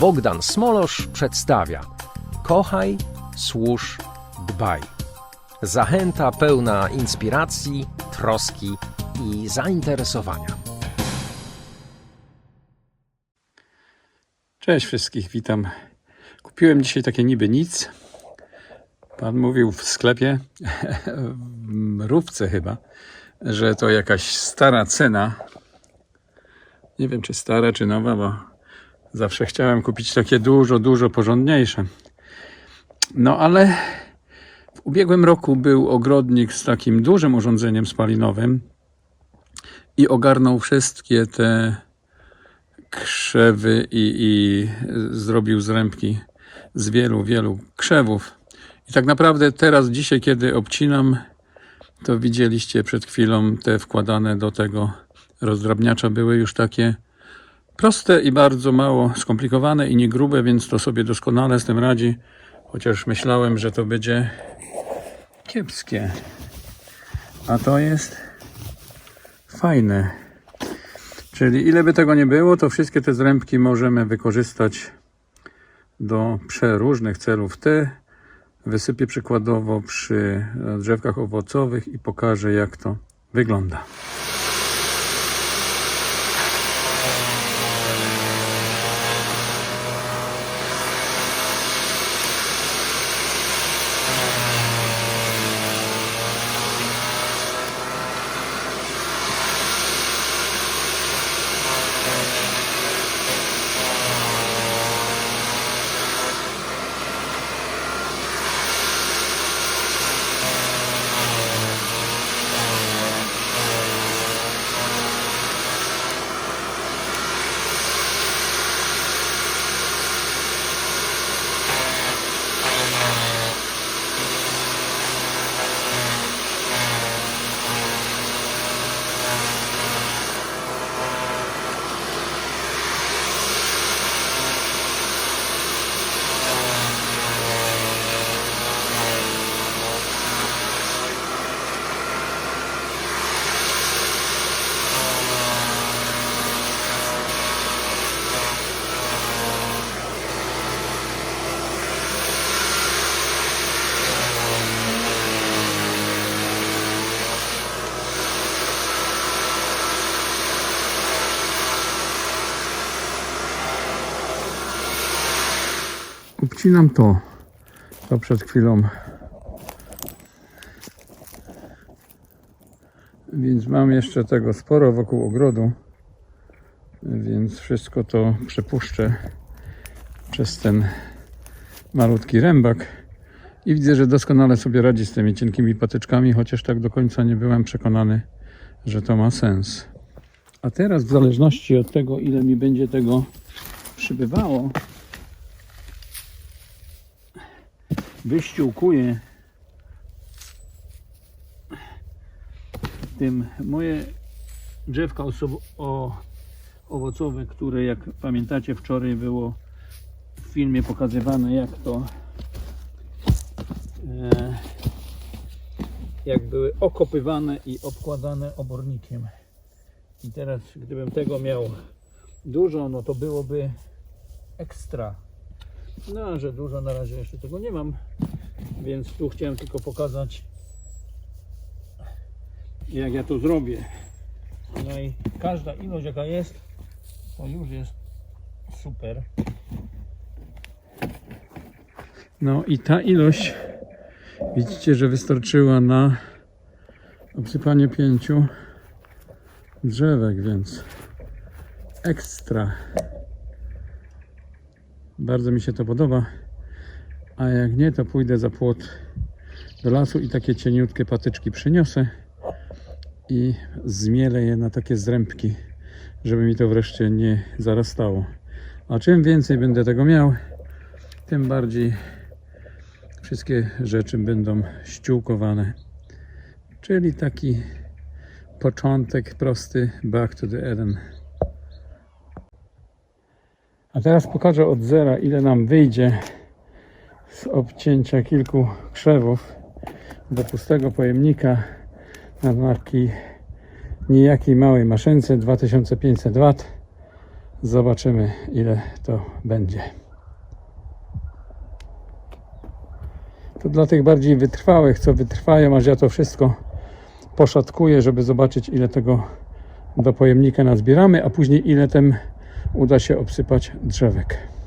Bogdan Smolosz przedstawia Kochaj, służ, dbaj. Zachęta pełna inspiracji, troski i zainteresowania. Cześć wszystkich, witam. Kupiłem dzisiaj takie niby nic. Pan mówił w sklepie, w mrówce chyba, że to jakaś stara cena. Nie wiem, czy stara, czy nowa, bo zawsze chciałem kupić takie dużo, dużo porządniejsze. No ale w ubiegłym roku był ogrodnik z takim dużym urządzeniem spalinowym i ogarnął wszystkie te krzewy i, i zrobił zrębki z wielu, wielu krzewów. I tak naprawdę teraz, dzisiaj, kiedy obcinam, to widzieliście przed chwilą te wkładane do tego rozdrabniacza były już takie proste i bardzo mało skomplikowane i nie grube, więc to sobie doskonale z tym radzi. Chociaż myślałem, że to będzie kiepskie. A to jest fajne. Czyli ile by tego nie było, to wszystkie te zrębki możemy wykorzystać do przeróżnych celów. Te wysypię przykładowo przy drzewkach owocowych i pokażę jak to wygląda. Obcinam to, co przed chwilą. Więc mam jeszcze tego sporo wokół ogrodu, więc wszystko to przepuszczę przez ten malutki rębak. I widzę, że doskonale sobie radzi z tymi cienkimi patyczkami, chociaż tak do końca nie byłem przekonany, że to ma sens. A teraz, w zależności od tego, ile mi będzie tego przybywało, wyściółkuję tym moje drzewka o, owocowe, które jak pamiętacie wczoraj było w filmie pokazywane jak to e, jak były okopywane i obkładane obornikiem. I teraz gdybym tego miał dużo no to byłoby ekstra no, że dużo na razie jeszcze tego nie mam, więc tu chciałem tylko pokazać, jak ja to zrobię. No i każda ilość jaka jest, to już jest super. No i ta ilość, widzicie, że wystarczyła na obsypanie pięciu drzewek, więc ekstra. Bardzo mi się to podoba. A jak nie, to pójdę za płot do lasu i takie cieniutkie patyczki przyniosę i zmielę je na takie zrębki, żeby mi to wreszcie nie zarastało. A czym więcej będę tego miał, tym bardziej wszystkie rzeczy będą ściółkowane. Czyli taki początek prosty back to the Eden. A teraz pokażę od zera, ile nam wyjdzie z obcięcia kilku krzewów do pustego pojemnika na takiej niejakiej małej maszynce 2500 W Zobaczymy, ile to będzie. To dla tych bardziej wytrwałych, co wytrwają, aż ja to wszystko poszatkuję, żeby zobaczyć, ile tego do pojemnika nazbieramy, a później ile tym uda się obsypać drzewek.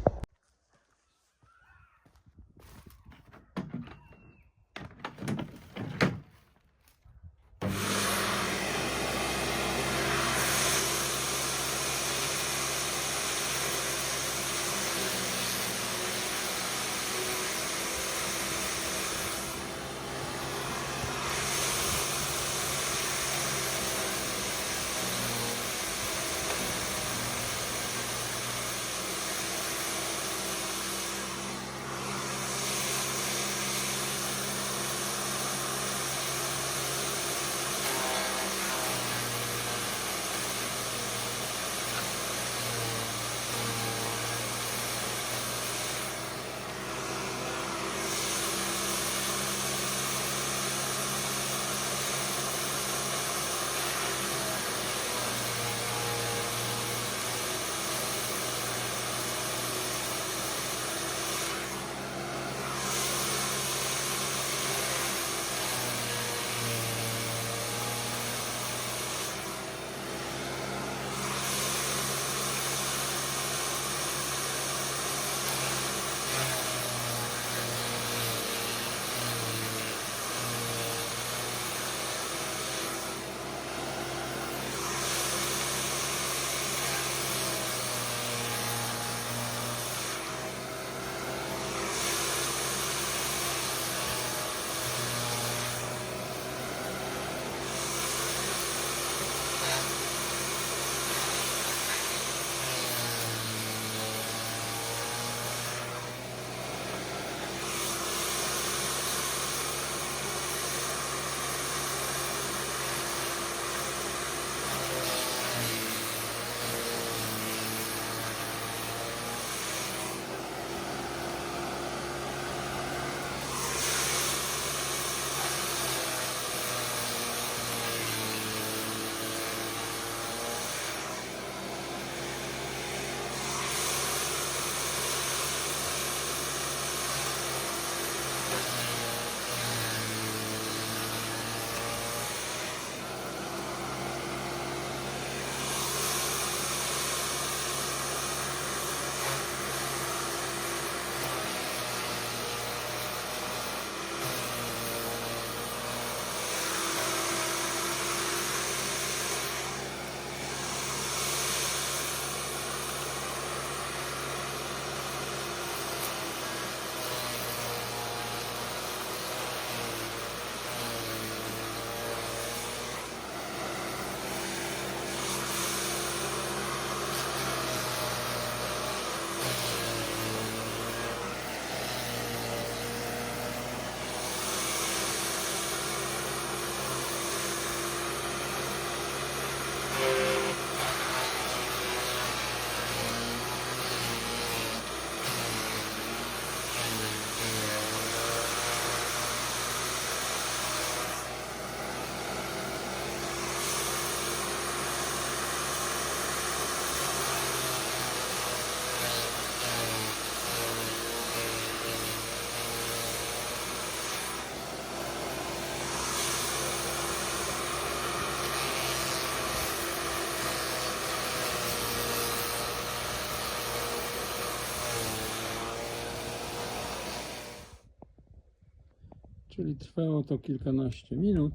Czyli trwało to kilkanaście minut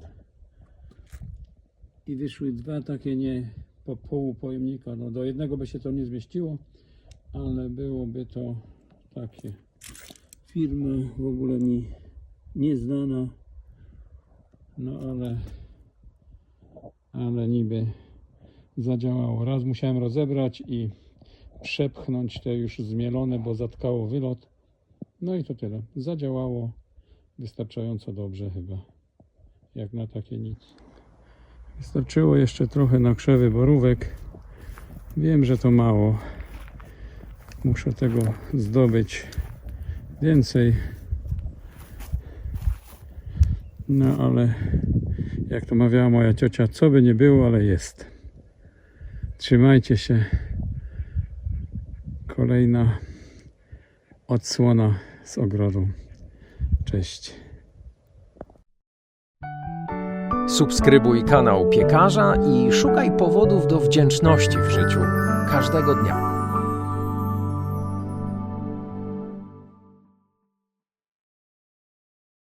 i wyszły dwa takie nie po pół pojemnika. No do jednego by się to nie zmieściło, ale byłoby to takie firma w ogóle mi nieznana, no ale ale niby zadziałało. Raz musiałem rozebrać i przepchnąć te już zmielone, bo zatkało wylot. No i to tyle. Zadziałało wystarczająco dobrze chyba, jak na takie nic. Wystarczyło jeszcze trochę na krzewy borówek. Wiem, że to mało. Muszę tego zdobyć więcej. No ale jak to mawiała moja ciocia, co by nie było, ale jest. Trzymajcie się. kolejna odsłona z ogrodu. Cześć. Subskrybuj kanał Piekarza i szukaj powodów do wdzięczności w życiu każdego dnia.